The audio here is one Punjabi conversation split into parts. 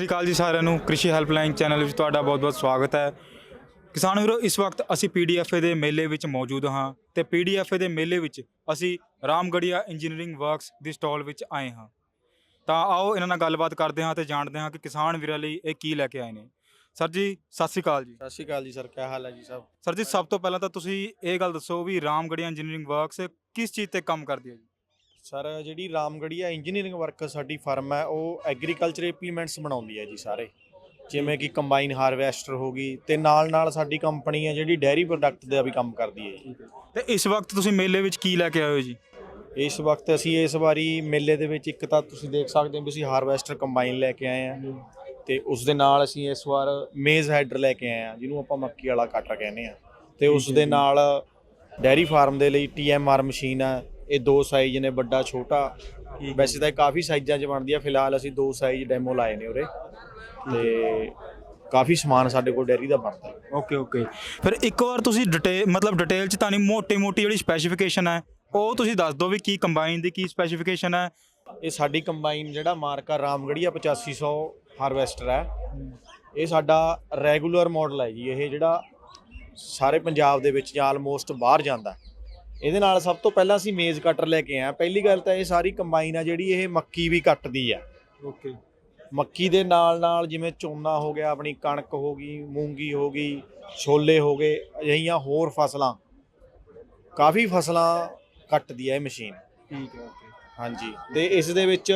ਸ਼੍ਰੀ ਅਕਾਲ ਜੀ ਸਾਰਿਆਂ ਨੂੰ। ਕ੍ਰਿਸ਼ੀ ਹੈਲਪਲਾਈਨ ਚੈਨਲ ਵਿੱਚ ਤੁਹਾਡਾ ਬਹੁਤ-ਬਹੁਤ ਸਵਾਗਤ ਹੈ। ਕਿਸਾਨ ਵੀਰੋ ਇਸ ਵਕਤ ਅਸੀਂ ਪੀਡੀਐਫਏ ਦੇ ਮੇਲੇ ਵਿੱਚ ਮੌਜੂਦ ਹਾਂ ਤੇ ਪੀਡੀਐਫਏ ਦੇ ਮੇਲੇ ਵਿੱਚ ਅਸੀਂ ਰਾਮਗੜੀਆ ਇੰਜੀਨੀਅਰਿੰਗ ਵਰਕਸ ਦੀ ਸਟਾਲ ਵਿੱਚ ਆਏ ਹਾਂ। ਤਾਂ ਆਓ ਇਹਨਾਂ ਨਾਲ ਗੱਲਬਾਤ ਕਰਦੇ ਹਾਂ ਤੇ ਜਾਣਦੇ ਹਾਂ ਕਿ ਕਿਸਾਨ ਵੀਰਾਂ ਲਈ ਇਹ ਕੀ ਲੈ ਕੇ ਆਏ ਨੇ। ਸਰ ਜੀ ਸਤਿ ਸ਼੍ਰੀ ਅਕਾਲ ਜੀ। ਸਤਿ ਸ਼੍ਰੀ ਅਕਾਲ ਜੀ ਸਰ ਕੀ ਹਾਲ ਹੈ ਜੀ ਸਭ? ਸਰ ਜੀ ਸਭ ਤੋਂ ਪਹਿਲਾਂ ਤਾਂ ਤੁਸੀਂ ਇਹ ਗੱਲ ਦੱਸੋ ਵੀ ਰਾਮਗੜੀਆ ਇੰਜੀਨੀਅਰਿੰਗ ਵਰਕਸ ਕਿਸ ਚੀਜ਼ ਤੇ ਕੰਮ ਕਰਦੀ ਹੈ ਜੀ? ਸਰ ਜਿਹੜੀ ਰਾਮਗੜੀਆ ਇੰਜੀਨੀਅਰਿੰਗ ਵਰਕ ਸਾਡੀ ਫਰਮ ਹੈ ਉਹ ਐਗਰੀਕਲਚਰ ਇੰਪਲੀਮੈਂਟਸ ਬਣਾਉਂਦੀ ਹੈ ਜੀ ਸਾਰੇ। ਜਿਵੇਂ ਕਿ ਕੰਬਾਈਨ ਹਾਰਵੈਸਟਰ ਹੋ ਗਈ ਤੇ ਨਾਲ ਨਾਲ ਸਾਡੀ ਕੰਪਨੀ ਹੈ ਜਿਹੜੀ ਡੈਰੀ ਪ੍ਰੋਡਕਟ ਦਾ ਵੀ ਕੰਮ ਕਰਦੀ ਹੈ ਜੀ। ਤੇ ਇਸ ਵਕਤ ਤੁਸੀਂ ਮੇਲੇ ਵਿੱਚ ਕੀ ਲੈ ਕੇ ਆਏ ਹੋ ਜੀ? ਇਸ ਵਕਤ ਅਸੀਂ ਇਸ ਵਾਰੀ ਮੇਲੇ ਦੇ ਵਿੱਚ ਇੱਕ ਤਾਂ ਤੁਸੀਂ ਦੇਖ ਸਕਦੇ ਹੋ ਵੀ ਅਸੀਂ ਹਾਰਵੈਸਟਰ ਕੰਬਾਈਨ ਲੈ ਕੇ ਆਏ ਹਾਂ ਤੇ ਉਸ ਦੇ ਨਾਲ ਅਸੀਂ ਇਸ ਵਾਰ ਮੇਜ਼ ਹੈਡਰ ਲੈ ਕੇ ਆਏ ਹਾਂ ਜਿਹਨੂੰ ਆਪਾਂ ਮੱਕੀ ਵਾਲਾ ਕਟਰ ਕਹਿੰਦੇ ਆ ਤੇ ਉਸ ਦੇ ਨਾਲ ਡੈਰੀ ਫਾਰਮ ਦੇ ਲਈ ਟੀਐਮਆਰ ਮਸ਼ੀਨ ਆ ਇਹ ਦੋ ਸਾਈਜ਼ ਨੇ ਵੱਡਾ ਛੋਟਾ। ਵੈਸੇ ਤਾਂ ਇਹ ਕਾਫੀ ਸਾਈਜ਼ਾਂ 'ਚ ਬਣਦੀ ਆ ਫਿਲਹਾਲ ਅਸੀਂ ਦੋ ਸਾਈਜ਼ ਡੈਮੋ ਲਾਏ ਨੇ ਉਰੇ। ਤੇ ਕਾਫੀ ਸਮਾਨ ਸਾਡੇ ਕੋਲ ਡੈਰੀ ਦਾ ਬਣਦਾ। ਓਕੇ ਓਕੇ ਫਿਰ ਇੱਕ ਵਾਰ ਤੁਸੀਂ ਡਿਟੇਲ ਮਤਲਬ ਡਿਟੇਲ ਚ ਤਾਂ ਨਹੀਂ ਮੋਟੀ ਮੋਟੀ ਜਿਹੜੀ ਸਪੈਸੀਫਿਕੇਸ਼ਨ ਹੈ ਉਹ ਤੁਸੀਂ ਦੱਸ ਦਿਓ ਵੀ ਕੀ ਕੰਬਾਈਨ ਦੀ ਕੀ ਸਪੈਸੀਫਿਕੇਸ਼ਨ ਹੈ। ਇਹ ਸਾਡੀ ਕੰਬਾਈਨ ਜਿਹੜਾ ਮਾਰਕਾ ਰਾਮਗੜੀਆ 8500 ਹਾਰਵੈਸਟਰ ਹੈ। ਇਹ ਸਾਡਾ ਰੈਗੂਲਰ ਮਾਡਲ ਹੈ ਜੀ। ਇਹ ਜਿਹੜਾ ਸਾਰੇ ਪੰਜਾਬ ਦੇ ਵਿੱਚ ਜਾਂ ਆਲਮੋਸਟ ਬਾਹਰ ਜਾਂਦਾ ਇਹਦੇ ਨਾਲ ਸਭ ਤੋਂ ਪਹਿਲਾਂ ਅਸੀਂ ਮੇਜ਼ ਕਟਰ ਲੈ ਕੇ ਆਏ ਪਹਿਲੀ ਗੱਲ ਤਾਂ ਇਹ ਸਾਰੀ ਕੰਬਾਈਨ ਆ ਜਿਹੜੀ ਇਹ ਮੱਕੀ ਵੀ ਕੱਟਦੀ ਆ। ਓਕੇ ਮੱਕੀ ਦੇ ਨਾਲ ਨਾਲ ਜਿਵੇਂ ਝੋਨਾ ਹੋ ਗਿਆ ਆਪਣੀ ਕਣਕ ਹੋ ਗਈ ਮੂੰਗੀ ਹੋ ਗਈ ਛੋਲੇ ਹੋ ਗਏ ਅਜਿਹੀਆਂ ਹੋਰ ਫਸਲਾਂ। ਕਾਫੀ ਫਸਲਾਂ ਕੱਟਦੀ ਹੈ ਇਹ ਮਸ਼ੀਨ। ਠੀਕ ਹੈ ਓਕੇ ਹਾਂਜੀ। ਤੇ ਇਸ ਦੇ ਵਿੱਚ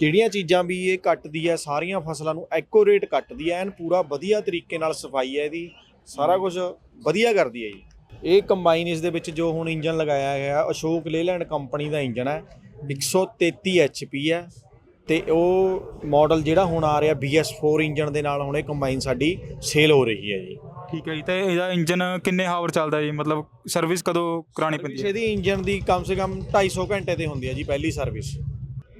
ਜਿਹੜੀਆਂ ਚੀਜ਼ਾਂ ਵੀ ਇਹ ਕੱਟਦੀ ਹੈ ਸਾਰੀਆਂ ਫਸਲਾਂ ਨੂੰ ਐਕੂਰੇਟ ਕੱਟਦੀ ਹੈ ਐਨ ਪੂਰਾ ਵਧੀਆ ਤਰੀਕੇ ਨਾਲ ਸਫ਼ਾਈ ਹੈ ਇਹਦੀ। ਸਾਰਾ ਕੁਝ ਵਧੀਆ ਕਰਦੀ ਹੈ ਜੀ। ਇਹ ਕੰਬਾਈਨ ਇਸ ਦੇ ਵਿੱਚ ਜੋ ਹੁਣ ਇੰਜਨ ਲਗਾਇਆ ਗਿਆ ਅਸ਼ੋਕ ਲੇਲੈਂਡ ਕੰਪਨੀ ਦਾ ਇੰਜਨ ਹੈ 133 HP ਹੈ ਤੇ ਉਹ ਮਾਡਲ ਜਿਹੜਾ ਹੁਣ ਆ ਰਿਹਾ BS4 ਇੰਜਨ ਦੇ ਨਾਲ ਹੁਣ ਇਹ ਕੰਬਾਈਨ ਸਾਡੀ ਸੇਲ ਹੋ ਰਹੀ ਹੈ ਜੀ। ਠੀਕ ਹੈ ਜੀ ਤੇ ਇਹਦਾ ਇੰਜਨ ਕਿੰਨੇ ਹਾਵਰ ਚੱਲਦਾ ਜੀ? ਮਤਲਬ ਸਰਵਿਸ ਕਦੋਂ ਕਰਾਣੀ ਪੈਂਦੀ ਹੈ? ਇਹਦੀ ਇੰਜਨ ਦੀ ਕਮ ਸੇ ਕਮ 250 ਘੰਟੇ ਤੇ ਹੁੰਦੀ ਹੈ ਜੀ ਪਹਿਲੀ ਸਰਵਿਸ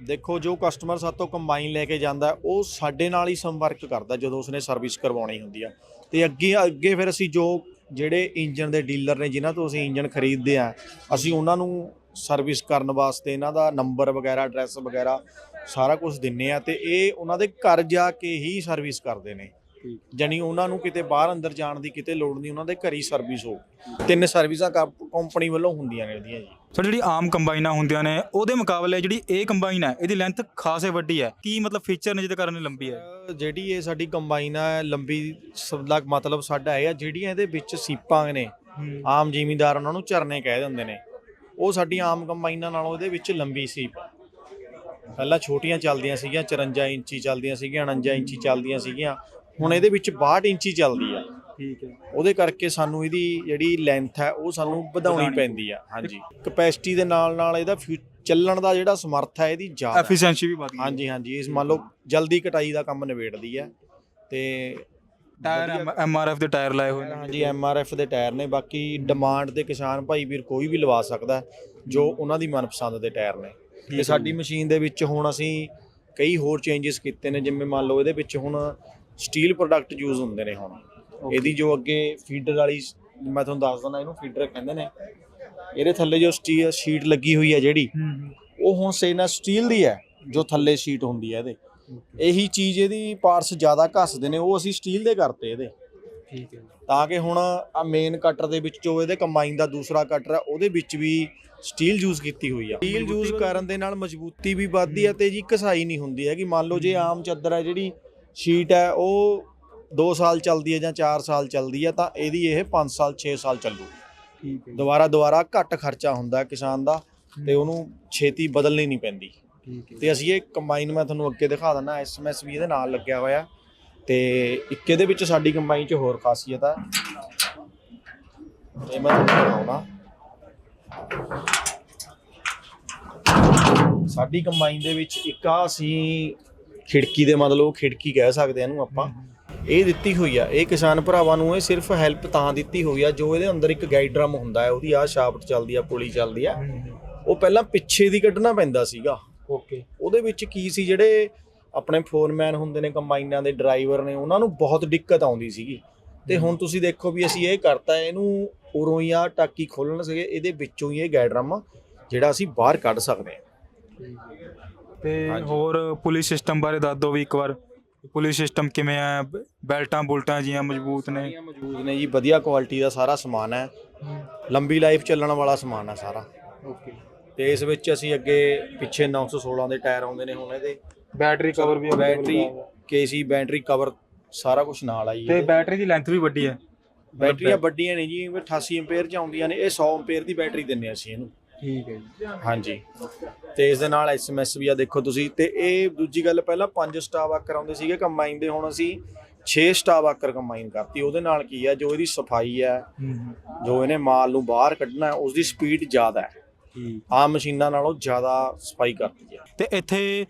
ਦੇਖੋ ਜੋ ਕਸਟਮਰ ਸਾਤੋਂ ਕੰਬਾਈਨ ਲੈ ਕੇ ਜਾਂਦਾ ਉਹ ਸਾਡੇ ਨਾਲ ਹੀ ਸੰਪਰਕ ਕਰਦਾ ਜਦੋਂ ਉਸਨੇ ਸਰਵਿਸ ਕਰਵਾਉਣੀ ਹੁੰਦੀ ਆ। ਤੇ ਅੱਗੇ ਅੱਗੇ ਫਿਰ ਅਸੀਂ ਜੋ ਜਿਹੜੇ ਇੰਜਨ ਦੇ ਡੀਲਰ ਨੇ, ਜਿਨ੍ਹਾਂ ਤੋਂ ਅਸੀਂ ਇੰਜਨ ਖਰੀਦਦੇ ਆ ਅਸੀਂ ਉਹਨਾਂ ਨੂੰ ਸਰਵਿਸ ਕਰਨ ਵਾਸਤੇ ਇਹਨਾਂ ਦਾ ਨੰਬਰ ਵਗੈਰਾ ਐਡਰੈਸ ਵਗੈਰਾ ਸਾਰਾ ਕੁਝ ਦਿੰਨੇ ਆ ਤੇ ਇਹ ਉਹਨਾਂ ਦੇ ਘਰ ਜਾ ਕੇ ਹੀ ਸਰਵਿਸ ਕਰਦੇ ਨੇ। ਜਾਣੀ ਉਹਨਾਂ ਨੂੰ ਕਿਤੇ ਬਾਹਰ ਅੰਦਰ ਜਾਣ ਦੀ ਕਿਤੇ ਲੋੜ ਨਹੀਂ ਉਹਨਾਂ ਦੇ ਘਰ ਹੀ ਸਰਵਿਸ ਹੋ ਤਿੰਨ ਸਰਵਿਸਾਂ ਕੰਪਨੀ ਵੱਲੋਂ ਹੁੰਦੀਆਂ ਨੇ ਜੀ। ਸਰ ਜਿਹੜੀ ਆਮ ਕੰਬਾਈਨਾਂ ਹੁੰਦੀਆਂ ਨੇ ਉਹਦੇ ਮੁਕਾਬਲੇ ਜਿਹੜੀ ਇਹ ਕੰਬਾਈਨ ਹੈ ਇਹਦੀ ਲੈਂਥ ਖਾਸੇ ਵੱਡੀ ਹੈ। ਕੀ ਮਤਲਬ ਫੀਚਰ ਨੇ ਜਿਹਦੇ ਕਾਰਨ ਇਹ ਲੰਬੀ ਹੈ? ਜਿਹੜੀ ਇਹ ਸਾਡੀ ਕੰਬਾਈਨ ਹੈ ਲੰਬੀ ਸਭ ਦਾ ਮਤਲਬ ਸਾਡਾ ਇਹ ਆ ਜਿਹੜੀਆਂ ਇਹਦੇ ਵਿੱਚ ਸੀਪਾਂ ਨੇ ਆਮ ਜ਼ਿਮੀਂਦਾਰ ਉਹਨਾਂ ਨੂੰ ਝਰਨੇ ਕਹਿ ਦਿੰਦੇ ਨੇ। ਉਹ ਸਾਡੀ ਆਮ ਕੰਬਾਈਨਾਂ ਨਾਲੋਂ ਇਹਦੇ ਵਿੱਚ ਲੰਬੀ ਸੀਪ ਆ। ਪਹਿਲਾਂ ਛੋਟੀਆਂ ਚੱਲਦੀਆਂ ਸੀਗੀਆਂ 54 ਇੰਚੀ ਚੱਲਦੀਆਂ ਸੀਗੀਆਂ 49 ਇੰਚੀ ਚੱਲਦੀਆਂ ਸੀਗੀਆਂ। ਹੁਣ ਇਹਦੇ ਵਿੱਚ 62 ਇੰਚੀ ਚੱਲਦੀ ਆ। ਠੀਕ ਹੈ। ਉਹਦੇ ਕਰਕੇ ਸਾਨੂੰ ਇਹਦੀ ਜਿਹੜੀ ਲੈਂਥ ਹੈ ਉਹ ਸਾਨੂੰ ਵਧਾਉਣੀ ਪੈਂਦੀ ਆ। ਹਾਂਜੀ। ਕਪੈਸਿਟੀ ਦੇ ਨਾਲ ਨਾਲ ਇਹਦਾ ਚੱਲਣ ਦਾ ਜਿਹੜਾ ਸਮਰਥ ਹੈ ਇਹਦੀ ਜ਼ਿਆਦਾ। ਐਫੀਸ਼ੀਐਂਸੀ ਵੀ ਵਧ ਗਈ ਹਾਂਜੀ ਹਾਂਜੀ। ਇਸ ਮੰਨ ਲਓ ਜਲਦੀ ਕਟਾਈ ਦਾ ਕੰਮ ਨਿਬੇੜਦੀ ਹੈ। ਤੇ ਟਾਇਰ ਐਮਆਰਐਫ ਦੇ ਟਾਇਰ ਲਾਏ ਹੋਏ ਨੇ। ਹਾਂਜੀ ਐਮਆਰਐਫ ਦੇ ਟਾਇਰ ਨੇ। ਬਾਕੀ ਡਿਮਾਂਡ ਤੇ ਕਿਸਾਨ ਭਾਈ ਵੀਰ ਕੋਈ ਵੀ ਲਵਾ ਸਕਦਾ ਜੋ ਉਹਨਾਂ ਦੀ ਮਨਪਸੰਦ ਦੇ ਟਾਇਰ ਨੇ। ਤੇ ਸਾਡੀ ਮਸ਼ੀਨ ਦੇ ਵਿੱਚ ਹੁਣ ਅਸੀਂ ਕਈ ਹੋਰ ਚੇਂਜਸ ਕੀਤੇ ਨੇ ਜਿਵੇਂ ਮੰਨ ਲਓ ਇਹਦੇ ਵਿੱਚ ਹੁਣ ਸਟੀਲ ਪ੍ਰੋਡਕਟ ਯੂਜ਼ ਹੁੰਦੇ ਨੇ ਹੁਣ। ਇਹਦੀ ਜੋ ਅੱਗੇ ਫੀਡਰ ਵਾਲੀ ਮੈਂ ਤੁਹਾਨੂੰ ਦੱਸ ਦਿੰਦਾ ਇਹਨੂੰ ਫੀਡਰ ਕਹਿੰਦੇ ਨੇ। ਇਹਦੇ ਥੱਲੇ ਜੋ ਸਟੀਲ ਸ਼ੀਟ ਲੱਗੀ ਹੋਈ ਹੈ ਜਿਹੜੀ ਉਹ ਹੁਣ ਸੇਨਾ ਸਟੀਲ ਦੀ ਹੈ ਜੋ ਥੱਲੇ ਸ਼ੀਟ ਹੁੰਦੀ ਹੈ ਇਹਦੇ। ਇਹੀ ਚੀਜ਼ ਇਹਦੀ ਪਾਰਟਸ ਜ਼ਿਆਦਾ ਘਸਦੇ ਨੇ ਉਹ ਅਸੀਂ ਸਟੀਲ ਦੇ ਕਰਤੇ ਇਹਦੇ। ਠੀਕ ਹੈ ਤਾਂ ਕਿ ਹੁਣ ਆ ਮੇਨ ਕਟਰ ਦੇ ਵਿੱਚ ਜੋ ਇਹਦੇ ਕੰਬਾਈਨ ਦਾ ਦੂਸਰਾ ਕਟਰ ਹੈ ਉਹਦੇ ਵਿੱਚ ਵੀ ਸਟੀਲ ਯੂਜ਼ ਕੀਤੀ ਹੋਈ ਆ। ਸਟੀਲ ਯੂਜ਼ ਕਰਨ ਦੇ ਨਾਲ ਮਜ਼ਬੂਤੀ ਵੀ ਵੱਧਦੀ ਹੈ ਤੇ ਜੀ ਘਸਾਈ ਨਹੀਂ ਹੁੰਦੀ ਹੈ ਕਿ ਮੰਨ ਲਓ ਜੇ ਆਮ ਚੱਦਰ ਹੈ ਜਿਹੜੀ ਸ਼ੀਟ ਹੈ ਉਹ 2 ਸਾਲ ਚੱਲਦੀ ਹੈ ਜਾਂ 4 ਸਾਲ ਚੱਲਦੀ ਹੈ ਤਾਂ ਇਹਦੀ ਇਹ 5 ਸਾਲ 6 ਸਾਲ ਚੱਲੂ ਠੀਕ ਹੈ ਦੁਬਾਰਾ ਦੁਬਾਰਾ ਘੱਟ ਖਰਚਾ ਹੁੰਦਾ ਕਿਸਾਨ ਦਾ ਤੇ ਉਹਨੂੰ ਛੇਤੀ ਬਦਲਣੀ ਨਹੀਂ ਪੈਂਦੀ। ਠੀਕ ਹੈ। ਤੇ ਅਸੀਂ ਇਹ ਕੰਬਾਈਨ ਮੈਂ ਤੁਹਾਨੂੰ ਅੱਗੇ ਦਿਖਾ ਦਿੰਦਾ ਐਸਐਮਐਸ ਵੀ ਇਹਦੇ ਨਾਲ ਲੱਗਿਆ ਹੋਇਆ। ਤੇ ਇੱਕ ਇਹਦੇ ਵਿੱਚ ਸਾਡੀ ਕੰਬਾਈਨ 'ਚ ਹੋਰ ਖਾਸੀਅਤ ਹੈ। ਇਹ ਮੈਂ ਤੁਹਾਨੂੰ ਦਿਖਾਉਣਾ ਸਾਡੀ ਕੰਬਾਈਨ ਦੇ ਵਿੱਚ ਇੱਕ ਆ ਅਸੀਂ ਖਿੜਕੀ ਦੇ ਮਤਲਬ ਖਿੜਕੀ ਕਹਿ ਸਕਦੇ ਆ ਇਹਨੂੰ ਆਪਾਂ। ਇਹ ਦਿੱਤੀ ਹੋਈ ਆ। ਇਹ ਕਿਸਾਨ ਭਰਾਵਾਂ ਨੂੰ ਇਹ ਸਿਰਫ ਹੈਲਪ ਤਾਂ ਦਿੱਤੀ ਹੋਈ ਆ ਜੋ ਇਹਦੇ ਅੰਦਰ ਇੱਕ ਗਾਈਡ ਡਰਮ ਹੁੰਦਾ ਹੈ ਉਹਦੀ ਆਹ ਸ਼ਾਫਟ ਚੱਲਦੀ ਆ ਪੁਲੀ ਚੱਲਦੀ ਆ। ਉਹ ਪਹਿਲਾਂ ਪਿੱਛੇ ਦੀ ਕੱਢਣਾ ਪੈਂਦਾ ਸੀਗਾ। ਓਕੇ ਉਹਦੇ ਵਿੱਚ ਕੀ ਸੀ ਜਿਹੜੇ ਆਪਣੇ ਫੋਰਮੈਨ ਹੁੰਦੇ ਨੇ ਕੰਬਾਈਨਾਂ ਦੇ ਡਰਾਈਵਰ ਨੇ ਉਹਨਾਂ ਨੂੰ ਬਹੁਤ ਦਿੱਕਤ ਆਉਂਦੀ ਸੀਗੀ। ਤੇ ਹੁਣ ਤੁਸੀਂ ਦੇਖੋ ਵੀ ਅਸੀਂ ਇਹ ਕਰਤਾ ਇਹਨੂੰ ਉਰੋਂ ਹੀ ਆ ਟਾਕੀ ਖੋਲਣ ਸੀਗੇ ਇਹਦੇ ਵਿੱਚੋਂ ਹੀ ਇਹ ਗਾਈਡਰਮ ਜਿਹੜਾ ਅਸੀਂ ਬਾਹਰ ਕੱਢ ਸਕਦੇ ਹਾਂ। ਤੇ। ਹੋਰ ਪੁਲਿਸ ਸਿਸਟਮ ਬਾਰੇ ਦੱਸ ਦਿਓ ਵੀ ਇੱਕ ਵਾਰ ਪੁਲਿਸ ਸਿਸਟਮ ਕਿਵੇਂ ਆ ਬੈਲਟਾਂ ਬੁਲਟਾਂ ਜੀਆਂ ਮਜ਼ਬੂਤ ਨੇ। ਮੌਜੂਦ ਨੇ ਜੀ ਵਧੀਆ ਕੁਆਲਿਟੀ ਦਾ ਸਾਰਾ ਸਮਾਨ ਹੈ। ਲੰਬੀ ਲਾਈਫ ਚੱਲਣ ਵਾਲਾ ਸਮਾਨ ਹੈ ਸਾਰਾ। ਓਕੇ। ਤੇ ਇਸ ਵਿੱਚ ਅਸੀਂ ਅੱਗੇ ਪਿੱਛੇ 916 ਦੇ ਟਾਇਰ ਆਉਂਦੇ ਨੇ ਹੁਣ ਇਹਦੇ। ਬੈਟਰੀ ਕਵਰ ਵੀ ਬੈਟਰੀ ਕੇਸੀ ਬੈਟਰੀ ਕਵਰ ਸਾਰਾ ਕੁਝ ਨਾਲ ਆ ਜੀ। ਤੇ। ਬੈਟਰੀ ਦੀ ਲੈਂਥ ਵੀ ਵੱਡੀ ਹੈ। ਬੈਟਰੀਆਂ ਵੱਡੀਆਂ ਨੇ ਜੀ 88 ਐਂਪੀਅਰ ਚ ਆਉਂਦੀਆਂ ਨੇ ਇਹ 100 ਐਂਪੀਅਰ ਦੀ ਬੈਟਰੀ ਦਿੰਨੇ ਅਸੀਂ ਇਹਨੂੰ। ਠੀਕ ਹੈ ਜੀ। ਹਾਂਜੀ। ਤੇ ਇਸ ਦੇ ਨਾਲ ਐਸਐਮਐਸ ਵੀ ਆ ਦੇਖੋ ਤੁਸੀਂ। ਤੇ ਇਹ ਦੂਜੀ ਗੱਲ ਪਹਿਲਾਂ 5 ਸਟਾਰ ਵਾਕਰ ਆਉਂਦੇ ਸੀਗੇ ਕੰਬਾਈਨ ਦੇ ਹੁਣ ਅਸੀਂ 6 ਸਟਾਰ ਵਾਕਰ ਕੰਬਾਈਨ ਕਰਤੀ। ਉਹਦੇ ਨਾਲ ਕੀ ਹੈ ਜੋ ਇਹਦੀ ਸਫ਼ਾਈ ਹੈ ਜੋ ਇਹਨੇ ਮਾਲ ਨੂੰ ਬਾਹਰ ਕੱਢਣਾ ਹੈ ਉਸ ਦੀ ਸਪੀਡ ਜ਼ਿਆਦਾ ਹੈ। ਆਮ ਮਸ਼ੀਨਾਂ ਨਾਲੋਂ ਜ਼ਿਆਦਾ ਸਫ਼ਾਈ ਕਰਦੀ ਹੈ। ਤੇ ਇੱਥੇ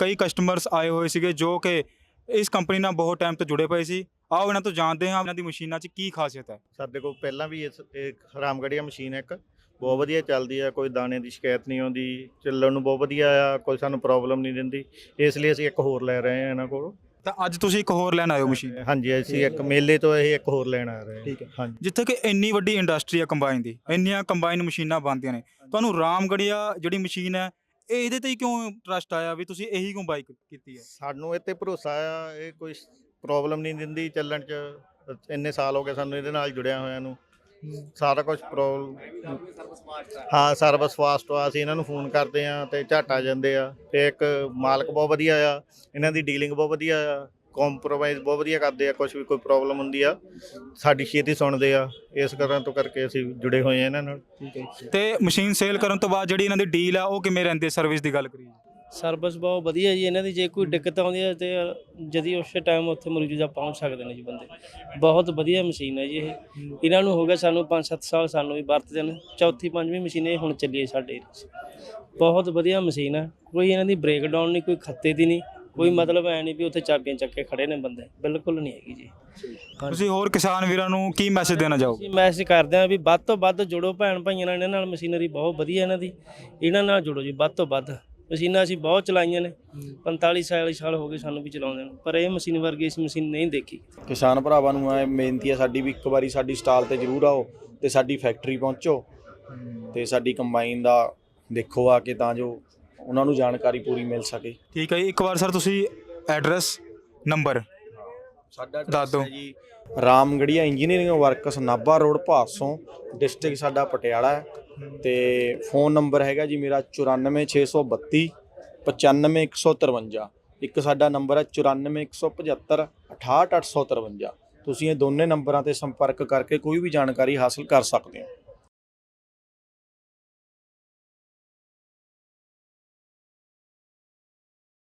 ਕਈ ਕਸਟਮਰਸ ਆਏ ਹੋਏ ਸੀਗੇ ਜੋ ਕਿ ਇਸ ਕੰਪਨੀ ਨਾਲ ਬਹੁਤ ਟਾਈਮ ਤੋਂ ਜੁੜੇ ਪਏ ਸੀ। ਆਓ ਇਹਨਾਂ ਤੋਂ ਜਾਣਦੇ ਹਾਂ ਇਹਨਾਂ ਦੀ ਮਸ਼ੀਨਾਂ 'ਚ ਕੀ ਖਾਸੀਅਤ ਹੈ। ਸਾਡੇ ਕੋਲ ਪਹਿਲਾਂ ਵੀ ਇਸ ਇੱਕ ਹਰਾਮਗੜੀਆ ਮਸ਼ੀਨ ਹੈ ਇੱਕ। ਬਹੁਤ ਵਧੀਆ ਚੱਲਦੀ ਆ ਕੋਈ ਦਾਣੇ ਦੀ ਸ਼ਿਕਾਇਤ ਨਹੀਂ ਆਉਂਦੀ ਚੱਲਣ ਨੂੰ ਬਹੁਤ ਵਧੀਆ ਆ ਕੋਈ ਸਾਨੂੰ ਪ੍ਰੋਬਲਮ ਨਹੀਂ ਦਿੰਦੀ ਇਸ ਲਈ ਅਸੀਂ ਇੱਕ ਹੋਰ ਲੈ ਰਹੇ ਹਾਂ ਇਹਨਾਂ ਕੋਲੋਂ। ਤਾਂ ਅੱਜ ਤੁਸੀਂ ਇੱਕ ਹੋਰ ਲੈਣ ਹੋ ਮਸ਼ੀਨ? ਹਾਂਜੀ ਅਸੀਂ ਇੱਕ ਮੇਲੇ ਤੋਂ ਇਹ ਇੱਕ ਹੋਰ ਲੈਣ ਆ ਰਹੇ ਹਾਂ। ਠੀਕ ਹੈ। ਹਾਂਜੀ। ਜਿੱਥੇ ਕਿ ਇੰਨੀ ਵੱਡੀ ਇੰਡਸਟਰੀ ਹੈ ਕੰਬਾਈਨ ਦੀ ਇੰਨੀਆਂ ਕੰਬਾਈਨ ਮਸ਼ੀਨਾਂ ਬਣਦੀਆਂ ਨੇ। ਤੁਹਾਨੂੰ ਰਾਮਗੜੀਆ ਜਿਹੜੀ ਮਸ਼ੀਨ ਹੈ ਇਹ ਇਹਦੇ ਤੇ ਹੀ ਕਿਉਂ ਟਰਸਟ ਆਇਆ ਵੀ ਤੁਸੀਂ ਇਹੀ ਕਿਉਂ ਬਾਈ ਕੀਤੀ ਹੈ? ਸਾਨੂੰ ਇਹ ਤੇ ਭਰੋਸਾ ਆ ਇਹ ਕੋਈ ਪ੍ਰੋਬਲਮ ਨਹੀਂ ਦਿੰਦੀ ਚੱਲਣ 'ਚ। ਇੰਨੇ ਸਾਲ ਹੋ ਗਏ ਸਾਨੂੰ ਇਹਦੇ ਨਾਲ ਜੁੜਿਆ ਹੋਇਆਂ ਨੂੰ। ਸਾਰਾ ਕੁਝ ਪ੍ਰੋਬਲਮ। ਹਾਂ ਸਰਵਿਸ ਫਾਸਟ ਆ ਅਸੀਂ ਇਹਨਾਂ ਨੂੰ ਫੋਨ ਕਰਦੇ ਆ ਤੇ ਝਟ ਆ ਜਾਂਦੇ ਆ। ਤੇ ਇੱਕ ਮਾਲਕ ਬਹੁਤ ਵਧੀਆ ਆ, ਇਹਨਾਂ ਦੀ ਡੀਲਿੰਗ ਬਹੁਤ ਵਧੀਆ ਆ ਕੰਪਰੋਮਾਈਜ਼ ਬਹੁਤ ਵਧੀਆ ਕਰਦੇ ਆ ਕੁਝ ਵੀ ਕੋਈ ਪ੍ਰੋਬਲਮ ਹੁੰਦੀ ਆ, ਸਾਡੀ ਛੇਤੀ ਸੁਣਦੇ ਆ। ਇਸ ਕਾਰਨ ਤੋਂ ਕਰਕੇ ਅਸੀਂ ਜੁੜੇ ਹੋਏ ਆ ਇਹਨਾਂ ਨਾਲ। ਤੇ ਮਸ਼ੀਨ ਸੇਲ ਕਰਨ ਤੋਂ ਬਾਅਦ ਜਿਹੜੀ ਇਹਨਾਂ ਦੀ ਡੀਲ ਆ, ਉਹ ਕਿਵੇਂ ਰਹਿੰਦੀ ਸਰਵਿਸ ਦੀ ਗੱਲ ਕਰੀਏ? ਸਰਵਿਸ ਬਹੁਤ ਵਧੀਆ ਜੀ ਇਹਨਾਂ ਦੀ ਜੇ ਕੋਈ ਦਿੱਕਤ ਆਉਂਦੀ ਹੈ ਤੇ ਜਦੀ ਉਸੇ ਟਾਈਮ ਉੱਥੇ ਮੌਜੂਦਾ ਪਹੁੰਚ ਸਕਦੇ ਨੇ ਜੀ ਬੰਦੇ। ਬਹੁਤ ਵਧੀਆ ਮਸ਼ੀਨ ਹੈ ਜੀ ਇਹ। ਇਹਨਾਂ ਨੂੰ ਹੋ ਗਿਆ ਸਾਨੂੰ 5-7 ਸਾਲ ਸਾਨੂੰ ਵੀ ਵਰਤਦੇ ਨੇ। ਚੌਥੀ ਪੰਜਵੀਂ ਮਸ਼ੀਨ ਇਹ ਹੁਣ ਚੱਲੀ ਹੈ ਸਾਡੇ ਏਰੀਏ 'ਚ। ਬਹੁਤ ਵਧੀਆ ਮਸ਼ੀਨ ਹੈ। ਕੋਈ ਇਹਨਾਂ ਦੀ ਬ੍ਰੇਕ ਡਾਊਨ ਨਹੀਂ ਕੋਈ ਖੱਤੇ ਦੀ ਨਹੀਂ। ਕੋਈ ਮਤਲਬ ਐ ਨਹੀਂ ਵੀ ਉੱਥੇ ਚਾਬੀਆਂ ਚੱਕ ਕੇ ਖੜੇ ਨੇ ਬੰਦੇ। ਬਿਲਕੁਲ ਨਹੀਂ ਹੈਗੀ ਜੀ। ਤੁਸੀਂ ਹੋਰ ਕਿਸਾਨ ਵੀਰਾਂ ਨੂੰ ਕੀ ਮੈਸੇਜ ਦੇਣਾ ਚਾਹੋਗੇ? ਅਸੀਂ ਮੈਸੇਜ ਕਰਦੇ ਹਾਂ ਵੀ ਵੱਧ ਤੋਂ ਵੱਧ ਜੁੜੋ ਭੈਣ ਭਾਈਆਂ ਨਾਲ ਇਹਨਾਂ ਨਾਲ ਮਸ਼ੀਨਰੀ ਬਹੁਤ ਵਧੀਆ ਇਹਨਾਂ ਦੀ। ਇਹਨਾਂ ਨਾਲ ਜੁੜੋ ਜੀ ਵੱਧ ਤੋਂ ਵੱਧ। ਮਸ਼ੀਨਾਂ ਅਸੀਂ ਬਹੁਤ ਚਲਾਈਆਂ ਨੇ। 45 40 ਸਾਲ ਹੋ ਗਏ ਸਾਨੂੰ ਵੀ ਚਲਾਉਂਦੇ ਨੂੰ। ਪਰ ਇਹ ਮਸ਼ੀਨ ਵਰਗੀ ਇਸ ਮਸ਼ੀਨ ਨਹੀਂ ਦੇਖੀ। ਕਿਸਾਨ ਭਰਾਵਾਂ ਨੂੰ ਐ ਬੇਨਤੀ ਹੈ ਸਾਡੀ ਵੀ ਇੱਕ ਵਾਰੀ ਸਾਡੀ ਸਟਾਲ ਤੇ ਜ਼ਰੂਰ ਆਓ ਤੇ ਸਾਡੀ ਫੈਕਟਰੀ ਪਹੁੰਚੋ। ਤੇ ਸਾਡੀ ਕੰਬਾਈਨ ਦਾ ਦੇਖੋ ਆ ਕੇ ਤਾਂ ਜੋ ਉਹਨਾਂ ਨੂੰ ਜਾਣਕਾਰੀ ਪੂਰੀ ਮਿਲ ਸਕੇ। ਠੀਕ ਹੈ ਜੀ ਇੱਕ ਵਾਰ ਸਰ ਤੁਸੀਂ ਐਡਰੈਸ ਨੰਬਰ ਸਾਡਾ ਦੱਸ ਦਿਓ। ਜੀ Ramgarhia engineering works Nabha road Bhason district ਸਾਡਾ ਪਟਿਆਲਾ ਹੈ। ਤੇ ਫੋਨ ਨੰਬਰ ਹੈਗਾ ਜੀ ਮੇਰਾ 94632 95153 ਇੱਕ ਸਾਡਾ ਨੰਬਰ ਹੈ 94175 68853 ਤੁਸੀਂ ਇਹ ਦੋਨੇ ਨੰਬਰਾਂ ਤੇ ਸੰਪਰਕ ਕਰਕੇ ਕੋਈ ਵੀ ਜਾਣਕਾਰੀ ਹਾਸਲ ਕਰ ਸਕਦੇ ਹੋ।